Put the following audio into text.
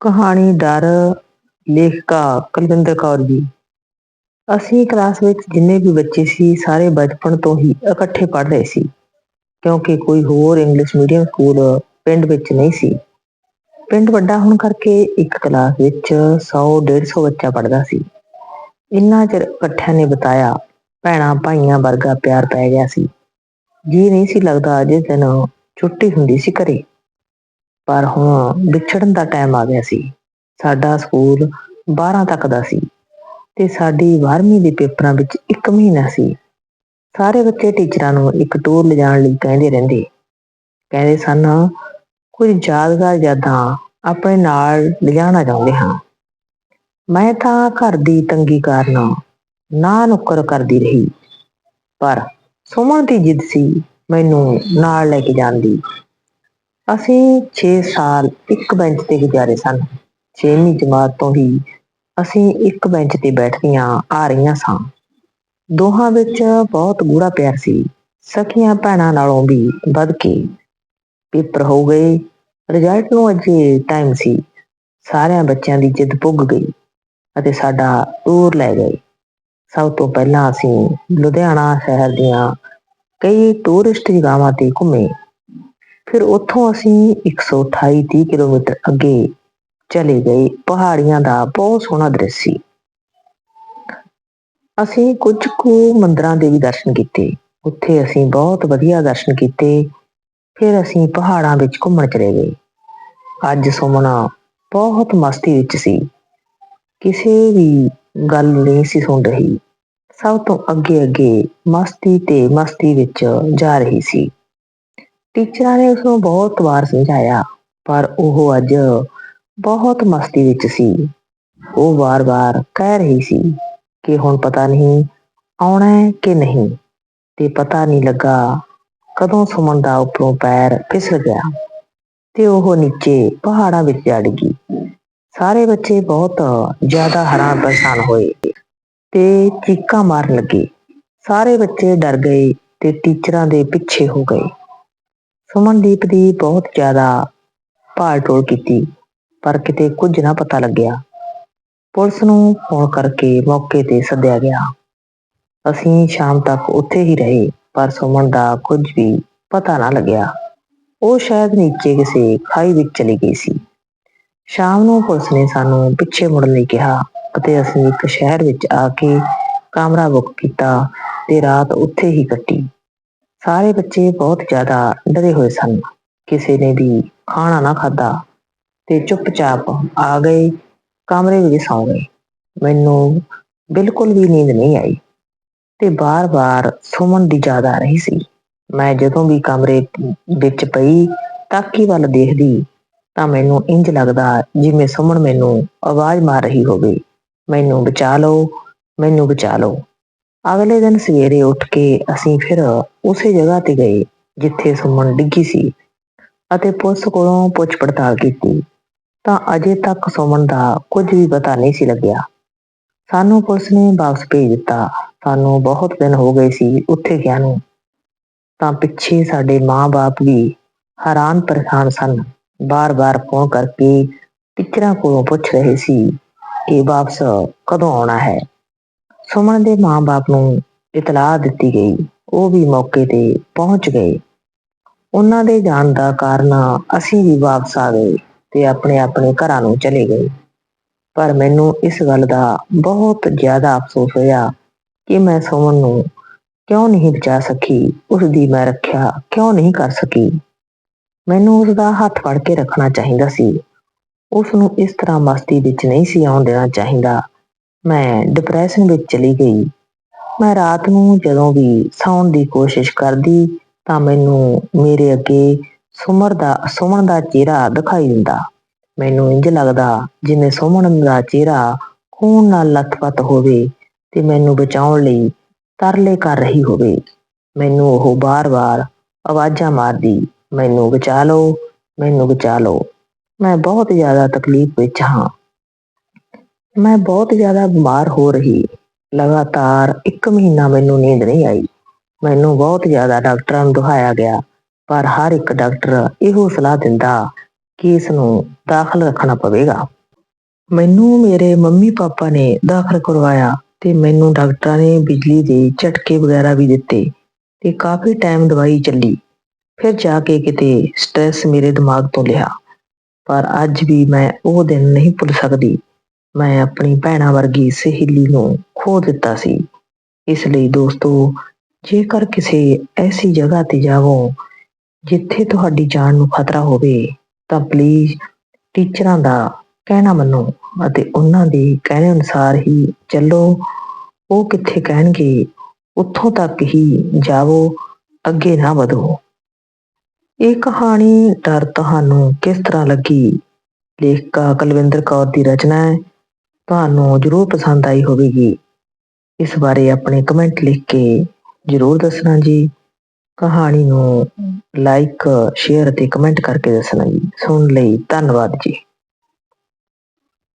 ਕਹਾਣੀ ਡਰ, ਲੇਖਕਾ ਕੁਲਵਿੰਦਰ ਕੌਰ ਜੀ। ਅਸੀਂ ਕਲਾਸ ਵਿੱਚ ਜਿੰਨੇ ਵੀ ਬੱਚੇ ਸੀ, ਸਾਰੇ ਬਚਪਨ ਤੋਂ ਹੀ ਇਕੱਠੇ ਪੜ੍ਹ ਰਹੇ ਸੀ, ਕਿਉਂਕਿ ਕੋਈ ਹੋਰ ਇੰਗਲਿਸ਼ ਮੀਡੀਅਮ ਸਕੂਲ ਪਿੰਡ ਵਿੱਚ ਨਹੀਂ ਸੀ। ਪਿੰਡ ਵੱਡਾ ਹੋਣ ਕਰਕੇ ਇੱਕ ਕਲਾਸ ਵਿੱਚ 100 150 ਬੱਚਾ ਪੜ੍ਹਦਾ ਸੀ। ਇੰਨਾ ਚਿਰ ਇਕੱਠਿਆਂ ਨੇ ਬਤਾਇਆ, ਭੈਣਾਂ ਭਾਈਆਂ ਵਰਗਾ ਪਿਆਰ ਪੈ ਗਿਆ ਸੀ। ਜੀ ਨਹੀਂ ਸੀ ਲੱਗਦਾ ਜਿਸ ਦਿਨ ਛੁੱਟੀ ਹੁੰਦੀ ਸੀ ਘਰੇ। ਪਰ ਹੁਣ ਵਿਛੜਨ ਦਾ ਟਾਈਮ ਆ ਗਿਆ ਸੀ। ਸਾਡਾ ਸਕੂਲ 12 ਤੱਕ ਦਾ ਸੀ ਤੇ ਸਾਡੀ 12ਵੀਂ ਦੇ ਪੇਪਰਾਂ ਵਿੱਚ 1 ਮਹੀਨਾ ਸੀ। ਸਾਰੇ ਬੱਚੇ ਟੀਚਰਾਂ ਨੂੰ ਇੱਕ ਟੂਰ ਲਿਜਾਣ ਲਈ ਕਹਿੰਦੇ ਰਹਿੰਦੇ। ਕਹਿੰਦੇ ਸਨ ਕੁਝ ਯਾਦਗਾਰ ਯਾਦਾਂ ਆਪਣੇ ਨਾਲ ਲਿਜਾਣਾ ਚਾਹੁੰਦੇ ਹਾਂ। ਮੈਂ ਤਾਂ ਘਰ ਦੀ ਤੰਗੀ ਕਾਰਨ ਨਾ ਨੁੱਕਰ ਕਰਦੀ ਰਹੀ। ਪਰ ਸੁਮਨ ਦੀ ਜਿੱਦ ਸੀ ਮੈਨੂੰ ਨਾਲ ਲੈ ਕੇ ਜਾਣ ਦੀ। ਅਸੀਂ 6 ਸਾਲ ਇੱਕ ਬੈਂਚ ਤੇ ਗੁਜ਼ਾਰੇ ਸਨ। 6ਵੀਂ ਜਮਾਤ ਤੋਂ ਹੀ ਅਸੀਂ ਇੱਕ ਬੈਂਚ ਤੇ ਬੈਠਦੀਆਂ ਆ ਰਹੀਆਂ ਸਾਂ। ਦੋਹਾਂ ਵਿੱਚ ਬਹੁਤ ਗੂੜਾ ਪਿਆਰ ਸੀ। ਸਕੀਆਂ ਭੈਣਾਂ ਨਾਲੋਂ ਵੀ ਵੱਧ ਕੇ ਪੇਪਰ ਹੋ ਗਏ। ਰਿਜ਼ਲਟ ਨੂੰ ਅਜੇ ਟਾਈਮ ਸੀ। ਸਾਰਿਆਂ ਬੱਚਿਆਂ ਦੀ ਜਿੱਦ ਪੁੱਗ ਗਈ ਅਤੇ ਸਾਡਾ ਟੂਰ ਲੈ ਗਏ। ਸਭ ਤੋਂ ਪਹਿਲਾਂ ਅਸੀਂ ਲੁਧਿਆਣਾ ਸ਼ਹਿਰ ਦੀਆਂ ਕਈ ਟੂਰਿਸਟ ਜਗ੍ਹਾਵਾਂ ਤੇ ਘੁੰਮੇ। ਫਿਰ ਉੱਥੋਂ ਅਸੀਂ 128 30 ਕਿਲੋਮੀਟਰ ਅੱਗੇ ਚਲੇ ਗਏ। ਪਹਾੜੀਆਂ ਦਾ ਬਹੁਤ ਸੋਹਣਾ ਦ੍ਰਿਸ਼ ਸੀ। ਅਸੀਂ ਕੁਝ ਕੁ ਮੰਦਰਾਂ ਦੇ ਵੀ ਦਰਸ਼ਨ ਕੀਤੇ। ਉੱਥੇ ਅਸੀਂ ਬਹੁਤ ਵਧੀਆ ਦਰਸ਼ਨ ਕੀਤੇ। ਫਿਰ ਅਸੀਂ ਪਹਾੜਾਂ ਵਿੱਚ ਘੁੰਮਣ ਚਲੇ ਗਏ। ਅੱਜ ਸੁਮਨਾ ਬਹੁਤ ਮਸਤੀ ਵਿੱਚ ਸੀ। ਕਿਸੇ ਵੀ ਗੱਲ ਨਹੀਂ ਸੀ ਸੁਣ ਰਹੀ। ਸਭ ਤੋਂ ਅੱਗੇ ਅੱਗੇ ਮਸਤੀ ਤੇ ਮਸਤੀ ਵਿੱਚ ਜਾ ਰਹੀ ਸੀ। ਟੀਚਰਾਂ ਨੇ ਉਸ ਨੂੰ ਬਹੁਤ ਵਾਰ ਸਮਝਾਇਆ, ਪਰ ਉਹ ਅੱਜ ਬਹੁਤ ਮਸਤੀ ਵਿੱਚ ਸੀ। ਉਹ ਵਾਰ-ਵਾਰ ਕਹਿ ਰਹੀ ਸੀ ਕਿ ਹੁਣ ਪਤਾ ਨਹੀਂ ਆਉਣਾ ਹੈ ਕਿ ਨਹੀਂ, ਤੇ ਪਤਾ ਨਹੀਂ ਲੱਗਾ ਕਦੋਂ ਸੁਮਨ ਦਾ ਉੱਪਰੋਂ ਪੈਰ ਫਿਸਲ ਗਿਆ ਤੇ ਉਹ ਨੀਚੇ ਪਹਾੜਾਂ ਵਿੱਚ ਜਾ ਗਈ। ਸਾਰੇ ਬੱਚੇ ਬਹੁਤ ਜ਼ਿਆਦਾ ਹੈਰਾਨ ਪਰੇਸ਼ਾਨ ਹੋਏ ਤੇ ਚੀਕਾਂ ਮਾਰਨ ਲੱਗੇ। ਸਾਰੇ ਬੱਚੇ ਡਰ ਗਏ ਤੇ ਟੀਚਰਾਂ ਦੇ ਪਿੱਛੇ ਹੋ ਗਏ। ਸੁਮਨਦੀਪ ਦੀ ਬਹੁਤ ਜ਼ਿਆਦਾ ਭਾਲ ਟੋਲ ਕੀਤੀ, ਪਰ ਕਿਤੇ ਕੁਝ ਨਾ ਪਤਾ ਲੱਗਿਆ। ਪੁਲਿਸ ਨੂੰ ਫੋਨ ਕਰਕੇ ਮੌਕੇ ਤੇ ਸੱਦਿਆ ਗਿਆ। ਅਸੀਂ ਸ਼ਾਮ ਤੱਕ ਉੱਥੇ ਹੀ ਰਹੇ, ਪਰ ਸੁਮਨ ਦਾ ਕੁਝ ਵੀ ਪਤਾ ਨਾ ਲੱਗਿਆ। ਉਹ ਸ਼ਾਇਦ ਨੀਚੇ ਕਿਸੇ ਖਾਈ ਵਿੱਚ ਚਲੀ ਗਈ ਸੀ। ਸ਼ਾਮ ਨੂੰ ਪੁਲਿਸ ਨੇ ਸਾਨੂੰ ਪਿੱਛੇ ਮੁੜਨ ਲਈ ਕਿਹਾ ਅਤੇ ਅਸੀਂ ਇੱਕ ਸ਼ਹਿਰ ਵਿੱਚ ਆ ਕੇ ਕਮਰਾ ਬੁੱਕ ਕੀਤਾ ਤੇ ਰਾਤ ਉੱਥੇ ਹੀ ਕੱਟੀ। ਸਾਰੇ ਬੱਚੇ ਬਹੁਤ ਜ਼ਿਆਦਾ ਡਰੇ ਹੋਏ ਸਨ। ਕਿਸੇ ਨੇ ਵੀ ਖਾਣਾ ਨਾ ਖਾਦਾ ਤੇ ਚੁੱਪਚਾਪ ਆ ਗਏ, ਕਮਰੇ ਵਿੱਚ ਸੌ ਗਏ। ਮੈਨੂੰ ਬਿਲਕੁਲ ਵੀ ਨੀਂਦ ਨਹੀਂ ਆਈ ਤੇ ਬਾਰ-ਬਾਰ ਸੁਮਨ ਦੀ ਯਾਦ ਆ ਰਹੀ ਸੀ। ਮੈਂ ਜਦੋਂ ਵੀ ਕਮਰੇ ਵਿੱਚ ਪਈ, ਤਾਕੀ ਵੱਲ ਦੇਖਦੀ, ਤਾਂ ਮੈਨੂੰ ਇੰਜ ਲੱਗਦਾ ਜਿਵੇਂ ਸੁਮਨ ਮੈਨੂੰ ਆਵਾਜ਼ ਮਾਰ ਰਹੀ ਹੋਵੇ। ਮੈਨੂੰ ਬਚਾ ਲਓ, ਮੈਨੂੰ ਬਚਾ ਲਓ। ਅਗਲੇ ਦਿਨ ਸਵੇਰੇ ਉੱਠ ਕੇ ਅਸੀਂ ਫਿਰ ਉਸੇ ਜਗ੍ਹਾ ਤੇ ਗਏ, ਜਿੱਥੇ ਸੁਮਨ ਡਿੱਗੀ ਸੀ ਅਤੇ ਪੁਲਿਸ ਕੋਲੋਂ ਪੁੱਛ ਪੜਤਾਲ ਕੀਤੀ। ਤਾਂ ਅਜੇ ਤੱਕ ਸੁਮਨ ਦਾ ਕੁਝ ਵੀ ਪਤਾ ਨਹੀਂ ਸੀ ਲੱਗਿਆ। ਸਾਨੂੰ ਪੁਲਿਸ ਨੇ ਵਾਪਸ ਭੇਜ ਦਿੱਤਾ। ਸਾਨੂੰ ਬਹੁਤ ਦਿਨ ਹੋ ਗਏ ਸੀ ਉੱਥੇ ਗਿਆ ਨੂੰ। ਤਾਂ ਪਿੱਛੇ ਸਾਡੇ ਮਾਂ-ਬਾਪ ਵੀ ਹੈਰਾਨ ਪਰੇਸ਼ਾਨ ਸਨ। ਬਾਰ-ਬਾਰ ਫੋਨ ਕਰਕੇ ਟੀਚਰਾਂ ਕੋਲੋਂ ਪੁੱਛ ਰਹੇ ਸੀ ਕਿ ਵਾਪਸ ਕਦੋਂ ਆਉਣਾ ਹੈ। ਸੁਮਨ ਦੇ ਮਾਂ-ਬਾਪ ਨੂੰ ਇਤਲਾਹ ਦਿੱਤੀ ਗਈ। ਉਹ ਵੀ ਮੌਕੇ ਤੇ ਪਹੁੰਚ ਗਏ। ਉਹਨਾਂ ਦੇ ਜਾਣ ਦਾ ਕਾਰਨ ਅਸੀਂ ਵੀ ਵਾਪਸ ਆ ਗਏ ਤੇ ਆਪਣੇ ਆਪਣੇ ਘਰਾਂ ਨੂੰ ਚਲੇ ਗਏ। ਪਰ ਮੈਨੂੰ ਇਸ ਗੱਲ ਦਾ ਬਹੁਤ ਜ਼ਿਆਦਾ ਅਫਸੋਸ ਹੋਇਆ ਕਿ ਮੈਂ ਸੁਮਨ ਨੂੰ ਕਿਉਂ ਨਹੀਂ ਬਚਾ ਸਕੀ ਉਸ ਦੀ ਮੈਂ ਰੱਖਿਆ ਕਿਉਂ ਨਹੀਂ ਕਰ ਸਕੀ। ਮੈਨੂੰ ਉਸ ਦਾ ਹੱਥ ਫੜ ਕੇ ਰੱਖਣਾ ਚਾਹੀਦਾ ਸੀ। ਉਸ ਨੂੰ ਇਸ ਤਰ੍ਹਾਂ ਮਸਤੀ ਵਿੱਚ ਨਹੀਂ ਸੀ ਆਉਣ ਦੇਣਾ ਚਾਹੀਦਾ। ਮੈਂ ਡਿਪਰੈਸ਼ਨ ਵਿੱਚ ਚਲੀ ਗਈ। ਮੈਂ ਰਾਤ ਨੂੰ ਜਦੋਂ ਵੀ ਸੌਣ ਦੀ ਕੋਸ਼ਿਸ਼ ਕਰਦੀ, ਤਾਂ ਮੈਨੂੰ ਮੇਰੇ ਅੱਗੇ ਸੁਮਰ ਦਾ, ਸੁਮਨ ਦਾ ਚਿਹਰਾ ਦਿਖਾਈ ਦਿੰਦਾ। ਮੈਨੂੰ ਇੰਜ ਲੱਗਦਾ ਜਿਵੇਂ ਸੁਮਨ ਦਾ ਚਿਹਰਾ ਖੂਨ ਨਾਲ ਲੱਥਪੱਥ ਹੋਵੇ ਤੇ ਮੈਨੂੰ ਬਚਾਉਣ ਲਈ ਤਰਲੇ ਕਰ ਰਹੀ ਹੋਵੇ। ਮੈਨੂੰ ਉਹ ਬਾਰ-ਬਾਰ ਆਵਾਜ਼ਾਂ ਮਾਰਦੀ, ਮੈਨੂੰ ਬਚਾ ਲਓ, ਮੈਨੂੰ ਬਚਾ ਲਓ। ਮੈਂ ਬਹੁਤ ਜ਼ਿਆਦਾ ਤਕਲੀਫ ਵਿੱਚ ਹਾਂ। ਮੈਂ ਬਹੁਤ ਜ਼ਿਆਦਾ ਬਿਮਾਰ ਹੋ ਰਹੀ। ਲਗਾਤਾਰ 1 ਮਹੀਨਾ ਮੈਨੂੰ ਨੀਂਦ ਨਹੀਂ ਆਈ। ਮੈਨੂੰ ਬਹੁਤ ਜ਼ਿਆਦਾ ਡਾਕਟਰਾਂ ਨੂੰ ਦਿਖਾਇਆ ਗਿਆ, ਪਰ ਹਰ ਇੱਕ ਡਾਕਟਰ ਇਹੋ ਸਲਾਹ ਦਿੰਦਾ ਕਿ ਇਸ ਨੂੰ ਦਾਖਲ ਰੱਖਣਾ ਪਵੇਗਾ। ਮੈਨੂੰ ਮੇਰੇ ਮੰਮੀ ਪਾਪਾ ਨੇ ਦਾਖਲ ਕਰਵਾਇਆ ਤੇ ਮੈਨੂੰ ਡਾਕਟਰਾਂ ਨੇ ਬਿਜਲੀ ਦੇ ਝਟਕੇ ਵਗੈਰਾ ਵੀ ਦਿੱਤੇ ਤੇ ਕਾਫੀ ਟਾਈਮ ਦਵਾਈ ਚੱਲੀ। ਫਿਰ ਜਾ ਕੇ ਕਿਤੇ ਸਟ੍ਰੈਸ ਮੇਰੇ ਦਿਮਾਗ ਤੋਂ ਲਿਆ, ਪਰ ਅੱਜ ਵੀ ਮੈਂ ਉਹ ਦਿਨ ਨਹੀਂ ਭੁੱਲ ਸਕਦੀ। ਮੈਂ ਆਪਣੀ ਭੈਣਾਂ ਵਰਗੀ ਸਹੇਲੀ ਨੂੰ ਖੋ ਦਿੱਤਾ ਸੀ। ਇਸ ਲਈ ਦੋਸਤੋ, ਜੇਕਰ ਕਿਸੇ ਐਸੀ ਜਗ੍ਹਾ ਤੇ ਜਾਵੋ ਜਿੱਥੇ ਤੁਹਾਡੀ ਜਾਨ ਨੂੰ ਖਤਰਾ ਹੋਵੇ, ਤਾਂ ਪਲੀਜ਼ ਟੀਚਰਾਂ ਦਾ ਕਹਿਣਾ ਮੰਨੋ ਅਤੇ ਉਹਨਾਂ ਦੇ ਕਹਿਣੇ ਅਨੁਸਾਰ ਹੀ ਚੱਲੋ। ਉਹ ਕਿੱਥੇ ਕਹਿਣਗੇ, ਉੱਥੋਂ ਤੱਕ ਹੀ ਜਾਵੋ, ਅੱਗੇ ਨਾ ਵਧੋ। ਇਹ ਕਹਾਣੀ ਡਰ ਤੁਹਾਨੂੰ ਕਿਸ ਤਰ੍ਹਾਂ ਲੱਗੀ? ਲੇਖਕਾ ਕੁਲਵਿੰਦਰ ਕੌਰ ਦੀ ਰਚਨਾ ਹੈ। ਤੁਹਾਨੂੰ ਜ਼ਰੂਰ ਪਸੰਦ ਆਈ ਹੋਵੇਗੀ। ਇਸ ਬਾਰੇ ਆਪਣੇ ਕਮੈਂਟ ਲਿਖ ਕੇ ਜ਼ਰੂਰ ਦੱਸਣਾ ਜੀ। ਕਹਾਣੀ ਨੂੰ ਲਾਈਕ ਸ਼ੇਅਰ ਅਤੇ ਕਮੈਂਟ ਕਰਕੇ ਦੱਸਣਾ ਜੀ। ਸੁਣਨ ਲਈ ਧੰਨਵਾਦ ਜੀ।